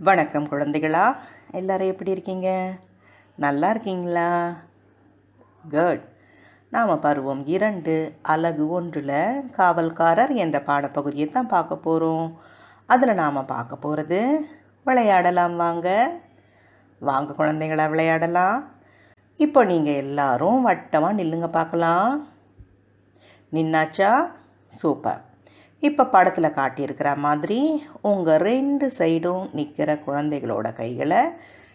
வணக்கம் குழந்தைகளா. எல்லாரும் எப்படி இருக்கீங்க? நல்லா இருக்கீங்களா? குட் நாம் பருவம் இரண்டு அலகு ஒன்றில் காவல்காரர் என்ற பாடப்பகுதியை தான் பார்க்க போகிறோம் அதில் நாம் பார்க்க போகிறது விளையாடலாம் வாங்க. வாங்க குழந்தைங்களா விளையாடலாம். இப்போ நீங்கள் எல்லாரும் வட்டமாக நில்லுங்க பார்க்கலாம். நின்னாச்சா? சூப்பர். இப்போ படத்தில் காட்டியிருக்கிற மாதிரி உங்கள் ரெண்டு சைடும் நிற்கிற குழந்தைகளோட கைகளை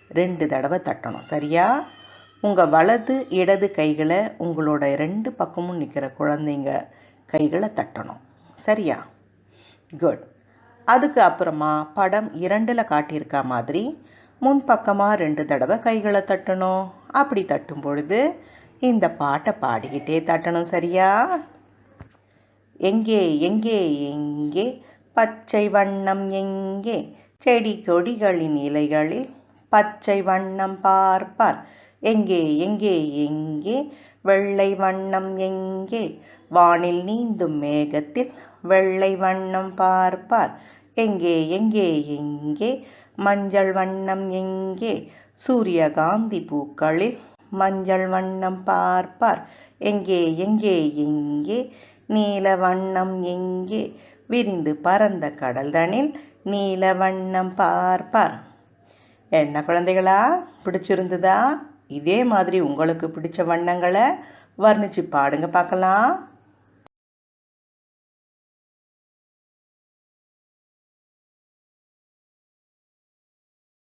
ரெண்டு தடவை தட்டணும் சரியா? உங்கள் வலது இடது கைகளை உங்களோட ரெண்டு பக்கமும் நிற்கிற குழந்தைங்க கைகளை தட்டணும் சரியா? குட். அதுக்கு அப்புறமா படம் இரண்டில் காட்டியிருக்க மாதிரி முன்பக்கமாக ரெண்டு தடவை கைகளை தட்டணும். அப்படி தட்டும் பொழுது இந்த பாட்டை பாடிக்கிட்டே தட்டணும் சரியா? எங்கே எங்கே எங்கே? பச்சை வண்ணம் எங்கே? செடி கொடிகளின் இலைகளில் பச்சை வண்ணம் பார்ப்பார். எங்கே எங்கே எங்கே? வெள்ளை வண்ணம் எங்கே? வானில் நீந்தும் மேகத்தில் வெள்ளை வண்ணம் பார்ப்பார். எங்கே எங்கே எங்கே? மஞ்சள் வண்ணம் எங்கே? சூரியகாந்தி பூக்களில் மஞ்சள் வண்ணம் பார்ப்பார். எங்கே எங்கே எங்கே? நீல வண்ணம் எங்கே? விரிந்து பறந்த கடல்தனில் நீல வண்ணம் பார்ப்பார் என்ன குழந்தைகளா பிடிச்சிருந்ததா? இதே மாதிரி உங்களுக்கு பிடிச்ச வண்ணங்களை வர்ணிச்சு பாடுங்க பார்க்கலாம்.